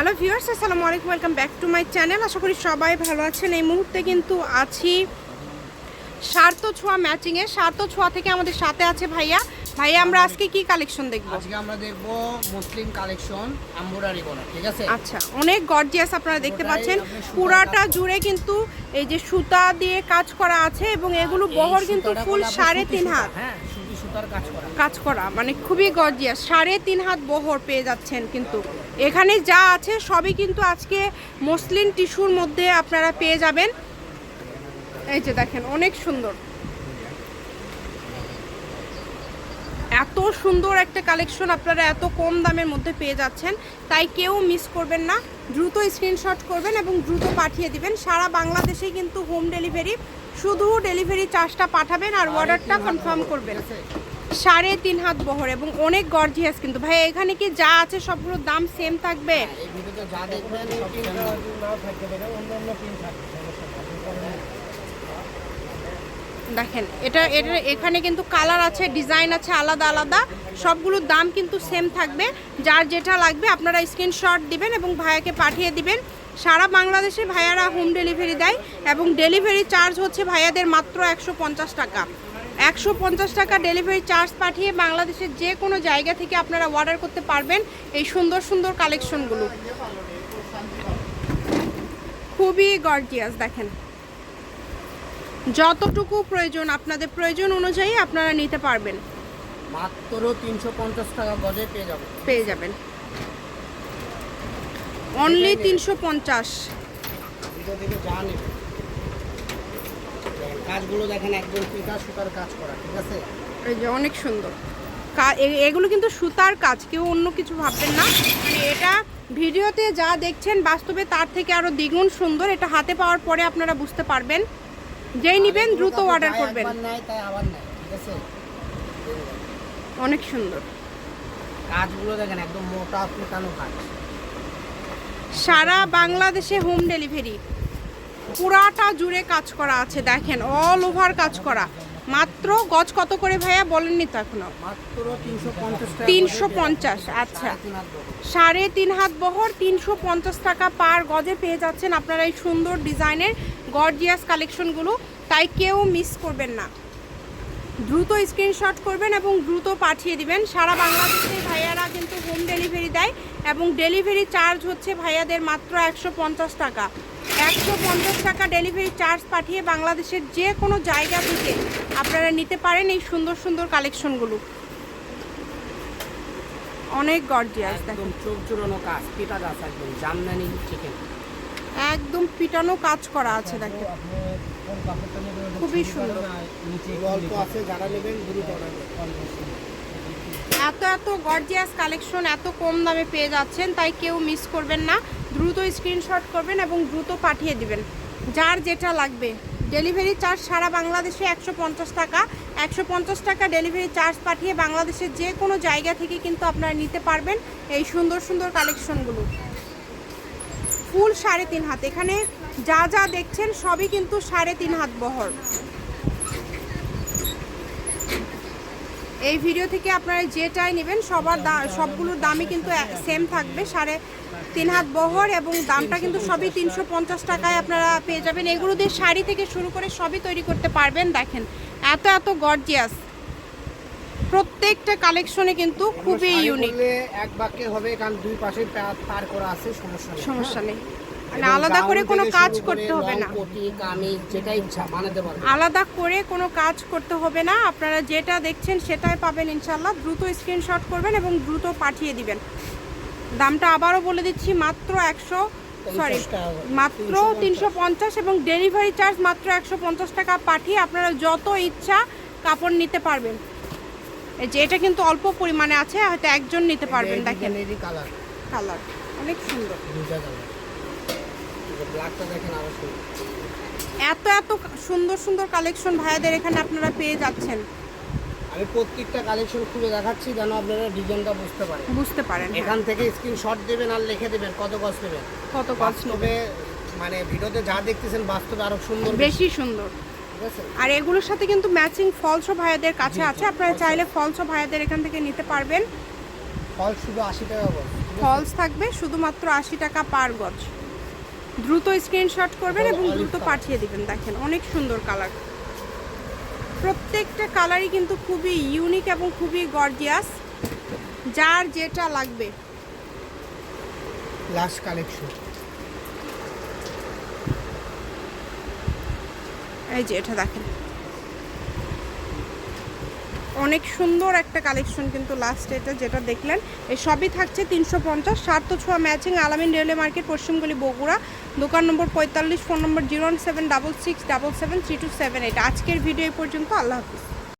Hello viewers আসসালামু আলাইকুম welcome back to my channel. আশা করি সবাই ভালো আছেন। এই মুহূর্তে কিন্তু আছি সার্থ ছোঁয়া ম্যাচিংয়ে সার্থ ছোঁয়া থেকে আমাদের সাথে আছে ভাইয়া। ভাইয়া আমরা আজকে কি কালেকশন দেখব? আজকে আমরা দেখব মুসলিম কালেকশন এমব্রয়ডারি করা ঠিক আছে? আচ্ছা অনেক গর্জিয়াস আপনারা দেখতে পাচ্ছেন। পুরাটা জুড়ে কিন্তু এই যে সুতা দিয়ে কাজ করা আছে এবং এগুলো বহর কিন্তু ফুল বলে সাড়ে তিন হাত। হ্যাঁ সুতার কাজ করা। কাজ করা মানে খুবই গর্জিয়াস সাড়ে তিন হাত বহর পেয়ে যাচ্ছেন কিন্তু। এখানে যা আছে সবই কিন্তু আজকে মসলিন টিস্যুর মধ্যে আপনারা পেয়ে যাবেন। এই যে দেখেন অনেক সুন্দর। এত সুন্দর একটা কালেকশন আপনারা এত কম দামের মধ্যে পেয়ে যাচ্ছেন তাই কেউ মিস করবেন না। দ্রুত স্ক্রিনশট করবেন এবং দ্রুত পাঠিয়ে দিবেন। সারা বাংলাদেশে কিন্তু হোম ডেলিভারি শুধু ডেলিভারি চার্জটা পাঠাবেন আর অর্ডারটা কনফার্ম করবেন। সাড়ে তিন হাত বহর এবং অনেক গর্জিয়াস কিন্তু। ভাই, এখানে কি যা আছে সবগুলোর দাম সেম থাকবে? দেখেন, এটা এটা, এখানে কিন্তু কালার আছে ডিজাইন আছে আলাদা আলাদা। সবগুলোর দাম কিন্তু সেম থাকবে। যার যেটা লাগবে আপনারা স্ক্রিনশট দিবেন এবং ভাইয়াকে পাঠিয়ে দিবেন। সারা বাংলাদেশে ভাইয়ারা হোম ডেলিভারি দেয় এবং ডেলিভারি চার্জ হচ্ছে ভাইয়াদের মাত্র একশো পঞ্চাশ টাকা। একশো পঞ্চাশ টাকা ডেলিভারি চার্জ পাঠিয়ে বাংলাদেশের যে কোনো জায়গা থেকে আপনারা অর্ডার করতে পারবেন এই সুন্দর সুন্দর কালেকশনগুলো খুবই গর্জিয়াস দেখেন। যতটুকু প্রয়োজন আপনাদের প্রয়োজন অনুযায়ী আপনারা নিতে পারবেন। মাত্র তিনশো পঞ্চাশ টাকা গজে পেয়ে যাব পেয়ে যাবেন। অনলি তিনশো পঞ্চাশ ভিডিও থেকে যা নেবেন দেখেন, কাজগুলো দেখেন একদম পিতা সুতার কাজ করা ঠিক আছে? এই যে অনেক সুন্দর। এগুলো কিন্তু সুতার কাজ কেউ অন্য কিছু ভাববেন না। মানে এটা ভিডিওতে যা দেখছেন বাস্তবে তার থেকে আরও দ্বিগুণ সুন্দর। এটা হাতে পাওয়ার পরে আপনারা বুঝতে পারবেন। যেই নিবেন দ্রুত অর্ডার করবেন। অনেক সুন্দর। কাজগুলো দেখেন একদম মোটা ফুটানো কাজ। সারা বাংলাদেশে হোম ডেলিভারি পুরাটা জুড়ে কাজ করা আছে দেখেন অল ওভার কাজ করা। মাত্র গজ কত করে ভাইয়া? বলেননি তো এখনও। তিনশো পঞ্চাশ। আচ্ছা। সাড়ে তিন হাত বহর। সাড়ে তিন হাত বহর তিনশো পঞ্চাশ টাকা পার গজে পেয়ে যাচ্ছেন আপনারা এই সুন্দর ডিজাইনের গর্জিয়াস কালেকশনগুলো তাই কেউ মিস করবেন না। দ্রুত স্ক্রিনশট করবেন এবং দ্রুত পাঠিয়ে দিবেন। সারা বাংলাদেশে ভাইয়ারা কিন্তু হোম ডেলিভারি দেয় এবং ডেলিভারি চার্জ হচ্ছে ভাইয়াদের মাত্র একশো পঞ্চাশ টাকা। একশো পঞ্চাশ টাকা ডেলিভারি চার্জ পাঠিয়ে বাংলাদেশের যে কোনো জায়গা থেকে আপনারা নিতে পারেন এই সুন্দর সুন্দর কালেকশনগুলো অনেক গর্জিয়াস দেখেন। একদম চোখ জোড়ানো কাজ পিটা গাছ একদম জামদানি চিকেন একদম পিটানো কাজ করা আছে দেখেন। খুবই সুন্দর। অল্প আছে যারা নেবেন দ্রুত অর্ডার এত এত গর্জিয়াস কালেকশন এত কম দামে পেয়ে যাচ্ছেন তাই কেউ মিস করবেন না। দ্রুত স্ক্রিনশট করবেন এবং দ্রুত পাঠিয়ে দিবেন। যার যেটা লাগবে। ডেলিভারি চার্জ সারা বাংলাদেশে একশো পঞ্চাশ টাকা। একশো পঞ্চাশ টাকা ডেলিভারি চার্জ পাঠিয়ে বাংলাদেশের যে কোনো জায়গা থেকে কিন্তু আপনারা নিতে পারবেন এই সুন্দর সুন্দর কালেকশনগুলো ফুল সাড়ে তিন হাত। এখানে যা যা দেখছেন সবই কিন্তু সাড়ে তিন হাত বহর। এই ভিডিও থেকে আপনারা যেটাই নেবেন সবার দা- সবগুলোর দামই কিন্তু সেম থাকবে সাড়ে তিন হাত বহর এবং দামটা কিন্তু সবই তিনশো পঞ্চাশ টাকায় আপনারা পেয়ে যাবেন। এগুলো দিয়ে শাড়ি থেকে শুরু করে সবই তৈরি করতে পারবেন দেখেন। এত এত গর্জিয়াস প্রত্যেকটা কালেকশনে কিন্তু খুবই ইউনিক এক বাক্যে হবে কারণ দুই পাশে পার করা আছে সমস্যা সমস্যা নেই। মানে আলাদা করে কোনো কাজ করতে হবে না। আলাদা করে কোনো কাজ করতে হবে না। আপনারা যেটা দেখছেন সেটাই পাবেন ইনশাল্লাহ দ্রুত স্ক্রিনশট করবেন এবং দ্রুত পাঠিয়ে দিবেন। দামটা আবারও বলে দিচ্ছি মাত্র একশো সরি 50 টাকা করে। মাত্র তিনশো পঞ্চাশ। এবং ডেলিভারি চার্জ মাত্র একশো পঞ্চাশ টাকা পাঠিয়ে আপনারা যত ইচ্ছা কাপড় নিতে পারবেন। যে এটা কিন্তু অল্প পরিমাণে আছে হয়তো একজন নিতে পারবেন দেখেন। কালার কালার অনেক সুন্দর দুইটা কালার ব্ল্যাকটা দেখেন আরও সুন্দর এত এত সুন্দর সুন্দর কালেকশন ভাইয়াদের এখানে আপনারা পেয়ে যাচ্ছেন। আমি প্রত্যেকটা কালেকশন খুলে দেখাচ্ছি যেন আপনারা ডিজাইনটা বুঝতে পারেন। বুঝতে পারেন হ্যাঁ। এখান থেকে স্ক্রিনশট দেবেন আর লিখে দেবেন কত গজ নেবেন। কত কষ্ট বাস্তবে মানে ভিডিওতে যা দেখতেছেন বাস্তবে আরও সুন্দর বেশি। সুন্দর। আর এগুলোর সাথে কিন্তু ম্যাচিং ফলসও ভাইয়াদের কাছে আছে। আপনারা চাইলে ফলসও ভাইয়াদের এখান থেকে নিতে পারবেন। ফল শুধু আশি টাকা ফলস থাকবে শুধুমাত্র আশি টাকা পার গজ। দ্রুত স্ক্রিনশট করবেন এবং দ্রুত পাঠিয়ে দিবেন। দেখেন অনেক সুন্দর কালার প্রত্যেকটা কালারই কিন্তু খুবই ইউনিক এবং খুবই গর্জিয়াস যার যেটা লাগবে। লাস্ট কালেকশন এই যে এটা দেখেন। অনেক সুন্দর একটা কালেকশন কিন্তু লাস্ট এটা যেটা দেখলেন। এই সবই থাকছে তিনশো পঞ্চাশ, সাত ছোঁয়া ম্যাচিং আলামিন রেলওয়ে মার্কেট পশ্চিমগুলি বগুড়া, দোকান নম্বর পঁয়তাল্লিশ phone number zero seven double six double seven three two seven eight আজকের ভিডিও এই পর্যন্ত, আল্লাহ হাফিজ।